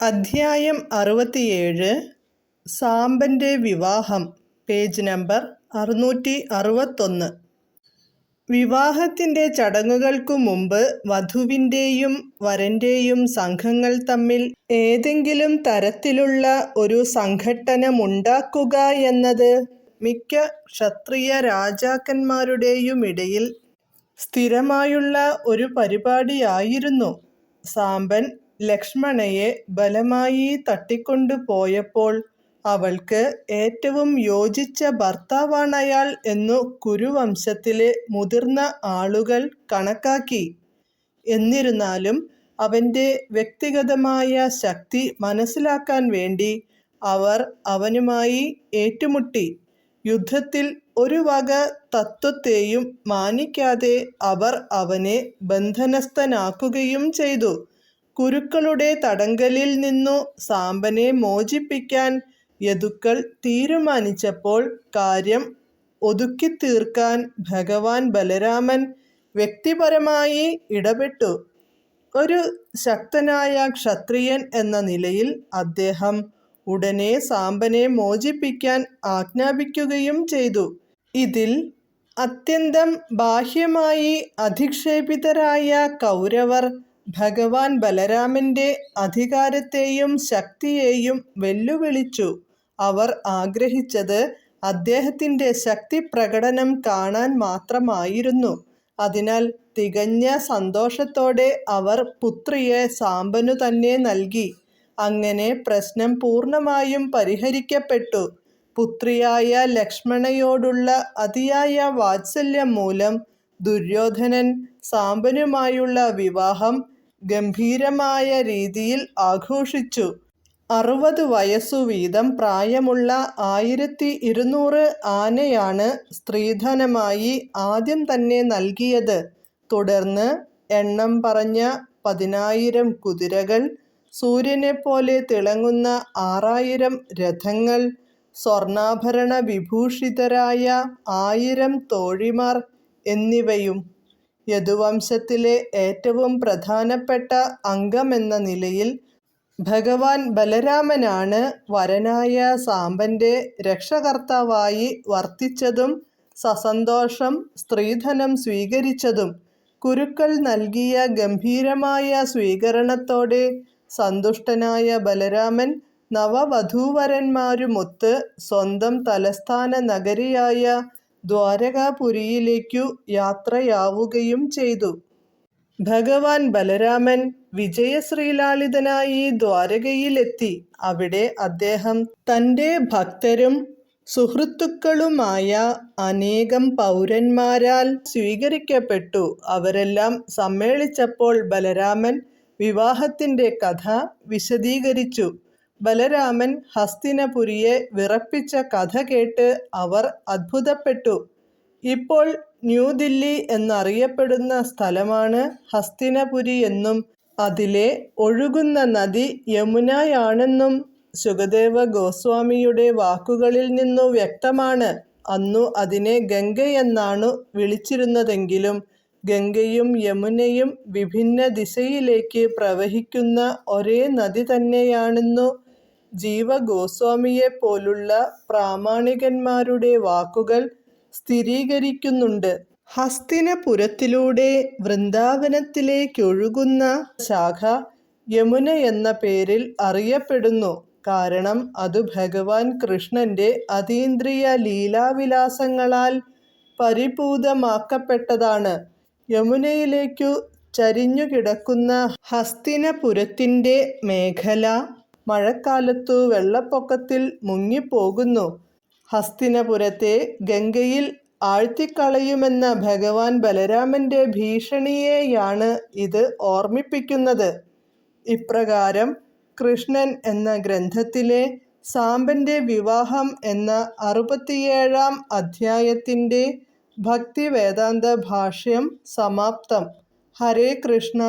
അധ്യായം അറുപത്തിയേഴ് സാമ്പന്റെ വിവാഹം പേജ് നമ്പർ അറുന്നൂറ്റി അറുപത്തൊന്ന്. വിവാഹത്തിന്റെ ചടങ്ങുകൾക്കു മുമ്പ് വധുവിന്റെയും വരന്റെയും സംഘങ്ങൾ തമ്മിൽ ഏതെങ്കിലും തരത്തിലുള്ള ഒരു സംഘട്ടനമുണ്ടാക്കുക എന്നത് മിക്ക ക്ഷത്രിയ രാജാക്കന്മാരുടെയും ഇടയിൽ സ്ഥിരമായുള്ള ഒരു പരിപാടിയായിരുന്നു. സാമ്പൻ ലക്ഷ്മണയെ ബലമായി തട്ടിക്കൊണ്ടു പോയപ്പോൾ അവൾക്ക് ഏറ്റവും യോജിച്ച ഭർത്താവാണ് അയാൾ എന്നു കുരുവംശത്തിലെ മുതിർന്ന ആളുകൾ കണക്കാക്കി. എന്നിരുന്നാലും അവന്റെ വ്യക്തിഗതമായ ശക്തി മനസ്സിലാക്കാൻ വേണ്ടി അവർ അവനുമായി ഏറ്റുമുട്ടി. യുദ്ധത്തിൽ ഒരു വക തത്വത്തെയും മാനിക്കാതെ അവർ അവനെ ബന്ധനസ്ഥനാക്കുകയും ചെയ്തു. കുരുക്കളുടെ തടങ്കലിൽ നിന്നു സാമ്പനെ മോചിപ്പിക്കാൻ യദുക്കൾ തീരുമാനിച്ചപ്പോൾ കാര്യം ഒതുക്കി തീർക്കാൻ ഭഗവാൻ ബലരാമൻ വ്യക്തിപരമായി ഇടപെട്ടു. ഒരു ശക്തനായ ക്ഷത്രിയൻ എന്ന നിലയിൽ അദ്ദേഹം ഉടനെ സാമ്പനെ മോചിപ്പിക്കാൻ ആജ്ഞാപിക്കുകയും ചെയ്തു. ഇതിൽ അത്യന്തം ബാഹ്യമായി അധിക്ഷേപിതരായ കൗരവർ ഭഗവാൻ ബലരാമന്റെ അധികാരത്തെയും ശക്തിയെയും വെല്ലുവിളിച്ചു. അവർ ആഗ്രഹിച്ചത് അദ്ദേഹത്തിന്റെ ശക്തി പ്രകടനം കാണാൻ മാത്രമായിരുന്നു. അതിനാൽ തികഞ്ഞ സന്തോഷത്തോടെ അവർ പുത്രിയെ സാമ്പനു തന്നെ നൽകി. അങ്ങനെ പ്രശ്നം പൂർണമായും പരിഹരിക്കപ്പെട്ടു. പുത്രിയായ ലക്ഷ്മണയോടുള്ള അതിയായ വാത്സല്യം മൂലം ദുര്യോധനൻ സാമ്പനുമായുള്ള വിവാഹം ഗംഭീരമായ രീതിയിൽ ആഘോഷിച്ചു. അറുപത് വയസ്സു വീതം പ്രായമുള്ള ആയിരത്തി ഇരുന്നൂറ് ആനയാണ് സ്ത്രീധനമായി ആദ്യം തന്നെ നൽകിയത്. തുടർന്ന് എണ്ണം പറഞ്ഞ പതിനായിരം കുതിരകൾ സൂര്യനെപ്പോലെ തിളങ്ങുന്ന ആറായിരം രഥങ്ങൾ സ്വർണാഭരണ വിഭൂഷിതരായ ആയിരം തോഴിമാർ എന്നിവയും യദുവംശത്തിലെ ഏറ്റവും പ്രധാനപ്പെട്ട അംഗമെന്ന നിലയിൽ ഭഗവാൻ ബലരാമനാണ് വരനായ സാമ്പന്റെ രക്ഷകർത്താവായി വർത്തിച്ചതും സസന്തോഷം സ്ത്രീധനം സ്വീകരിച്ചതും കുരുക്കൾ നൽകിയ ഗംഭീരമായ സ്വീകരണത്തോടെ സന്തുഷ്ടനായ ബലരാമൻ നവവധൂവരന്മാരുമൊത്ത് സ്വന്തം തലസ്ഥാന നഗരിയായ ദ്വാരകാപുരിയിലേക്കു യാത്രയാവുകയും ചെയ്തു ഭഗവാൻ ബലരാമൻ വിജയശ്രീലാളിതനായി ദ്വാരകയിലെത്തി അവിടെ അദ്ദേഹം തന്റെ ഭക്തരും സുഹൃത്തുക്കളുമായ അനേകം പൗരന്മാരാൽ സ്വീകരിക്കപ്പെട്ടു. അവരെല്ലാം സമ്മേളിച്ചപ്പോൾ ബലരാമൻ വിവാഹത്തിന്റെ കഥ വിശദീകരിച്ചു. ബലരാമൻ ഹസ്തിനപുരിയെ വിറപ്പിച്ച കഥ കേട്ട് അവർ അത്ഭുതപ്പെട്ടു. ഇപ്പോൾ ന്യൂദില്ലി എന്നറിയപ്പെടുന്ന സ്ഥലമാണ് ഹസ്തിനപുരി എന്നും അതിലെ ഒഴുകുന്ന നദി യമുനയാണെന്നും സുഖദേവ ഗോസ്വാമിയുടെ വാക്കുകളിൽ നിന്നു വ്യക്തമാണ്. അന്നു അതിനെ ഗംഗയെന്നാണു വിളിച്ചിരുന്നതെങ്കിലും ഗംഗയും യമുനയും വിഭിന്ന ദിശയിലേക്ക് പ്രവഹിക്കുന്ന ഒരേ നദി തന്നെയാണെന്നു ജീവഗോസ്വാമിയെപ്പോലുള്ള പ്രാമാണികന്മാരുടെ വാക്കുകൾ സ്ഥിരീകരിക്കുന്നുണ്ട്. ഹസ്തിനപുരത്തിലൂടെ വൃന്ദാവനത്തിലേക്കൊഴുകുന്ന ശാഖ യമുന എന്ന പേരിൽ അറിയപ്പെടുന്നു. കാരണം അത് ഭഗവാൻ കൃഷ്ണന്റെ അതീന്ദ്രിയ ലീലാവിലാസങ്ങളാൽ പരിപൂതമാക്കപ്പെട്ടതാണ്. യമുനയിലേക്കു ചരിഞ്ഞുകിടക്കുന്ന ഹസ്തിനപുരത്തിന്റെ മേഖല മഴക്കാലത്തു വെള്ളപ്പൊക്കത്തിൽ മുങ്ങിപ്പോകുന്നു. ഹസ്തിനപുരത്തെ ഗംഗയിൽ ആഴ്ത്തിക്കളയുമെന്ന ഭഗവാൻ ബലരാമന്റെ ഭീഷണിയെയാണ് ഇത് ഓർമ്മിപ്പിക്കുന്നത്. ഇപ്രകാരം കൃഷ്ണൻ എന്ന ഗ്രന്ഥത്തിലെ സാമ്പന്റെ വിവാഹം എന്ന അറുപത്തിയേഴാം അധ്യായത്തിന്റെ ഭക്തിവേദാന്ത ഭാഷ്യം സമാപ്തം. ഹരേ കൃഷ്ണ